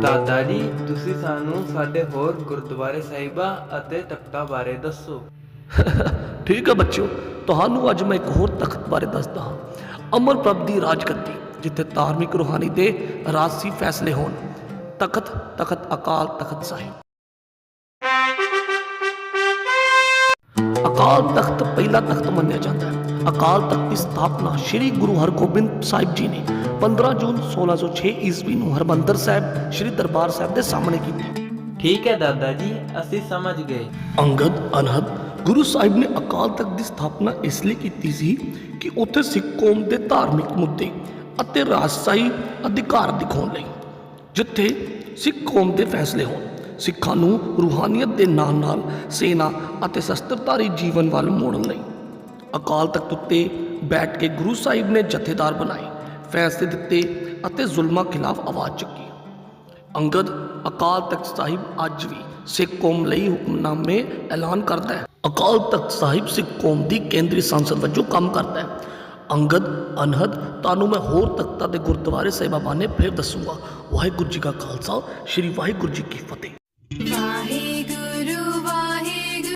ਦਾਦਾ ਜੀ, ਤੁਸੀਂ ਸਾਨੂੰ ਸਾਡੇ ਹੋਰ ਗੁਰਦੁਆਰੇ ਸਾਹਿਬਾਂ ਅਤੇ ਤਖਤਾਂ ਬਾਰੇ ਦੱਸੋ। ਠੀਕ ਹੈ ਬੱਚਿਓ, ਤੁਹਾਨੂੰ ਅੱਜ ਮੈਂ ਇੱਕ ਹੋਰ ਤਖਤ ਬਾਰੇ ਦੱਸਦਾ ਹਾਂ। ਅਮਰਪ੍ਰਭ ਦੀ ਰਾਜਗੱਦੀ, ਜਿੱਥੇ ਧਾਰਮਿਕ ਰੂਹਾਨੀ ਤੇ ਰਾਜਸੀ ਫੈਸਲੇ ਹੋਣ। ਤਖਤ ਤਖਤ ਅਕਾਲ ਤਖਤ ਸਾਹਿਬ। ਅਕਾਲ ਤਖਤ ਪਹਿਲਾ ਤਖਤ ਮੰਨਿਆ ਜਾਂਦਾ ਹੈ। ਅਕਾਲ ਤਖਤ ਦੀ ਸਥਾਪਨਾ ਸ੍ਰੀ ਗੁਰੂ ਹਰਗੋਬਿੰਦ ਸਾਹਿਬ ਜੀ ਨੇ 15 ਜੂਨ 1606 ਈਸਵੀ ਨੂੰ ਹਰਮੰਦਰ ਸਾਹਿਬ ਸ੍ਰੀ ਦਰਬਾਰ ਸਾਹਿਬ ਦੇ ਸਾਹਮਣੇ ਕੀਤੀ। ਠੀਕ ਹੈ ਦਾਦਾ ਜੀ ਅਸੀਂ ਸਮਝ ਗਏ। ਅੰਗਦ ਅਨਹਦ ਗੁਰੂ ਸਾਹਿਬ ਨੇ ਅਕਾਲ ਤਖਤ ਦੀ ਸਥਾਪਨਾ ਇਸ ਲਈ ਕੀਤੀ ਸੀ ਕਿ ਉੱਥੇ ਸਿੱਖ ਕੌਮ ਦੇ ਧਾਰਮਿਕ ਮੁੱਦੇ ਅਤੇ ਰਾਜਸਾਈ ਅਧਿਕਾਰ ਦਿਖਾਉਣ ਲਈ ਜਿੱਥੇ ਸਿੱਖ ਕੌਮ ਦੇ ਫੈਸਲੇ ਹੋਣ ਸਿੱਖਾਂ ਨੂੰ ਰੂਹਾਨੀਅਤ ਦੇ ਨਾਲ ਨਾਲ ਸੈਨਾ ਅਤੇ ਸ਼ਸਤਰਧਾਰੀ ਜੀਵਨ ਵੱਲ ਮੋੜਨ ਲਈ। ਅਕਾਲ ਤਖਤ ਉੱਤੇ ਬੈਠ ਕੇ ਗੁਰੂ ਸਾਹਿਬ ਨੇ ਜਥੇਦਾਰ ਬਣਾਏ, ਫੈਸਲੇ ਦਿੱਤੇ ਅਤੇ ਜ਼ੁਲਮਾਂ ਖਿਲਾਫ ਆਵਾਜ਼ ਚੁੱਕੀ। ਅੰਗਦ ਅਕਾਲ ਤਖਤ ਸਾਹਿਬ ਅੱਜ ਵੀ ਸਿੱਖ ਕੌਮ ਲਈ ਹੁਕਮਨਾਮੇ ਐਲਾਨ ਕਰਦਾ ਹੈ। ਅਕਾਲ ਤਖਤ ਸਾਹਿਬ ਸਿੱਖ ਕੌਮ ਦੀ ਕੇਂਦਰੀ ਸੰਸਦ ਵਜੋਂ ਕੰਮ ਕਰਦਾ ਹੈ। ਅੰਗਦ, ਅਨਹਦ, ਤੁਹਾਨੂੰ ਮੈਂ ਹੋਰ ਤਖਤਾਂ ਦੇ ਗੁਰਦੁਆਰੇ ਸਾਹਿਬਾਂ ਬਾਰੇ ਫਿਰ ਦੱਸੂਗਾ। ਵਾਹਿਗੁਰੂ ਜੀ ਕਾ ਖਾਲਸਾ, ਸ੍ਰੀ ਵਾਹਿਗੁਰੂ ਜੀ ਕੀ ਫਤਿਹ।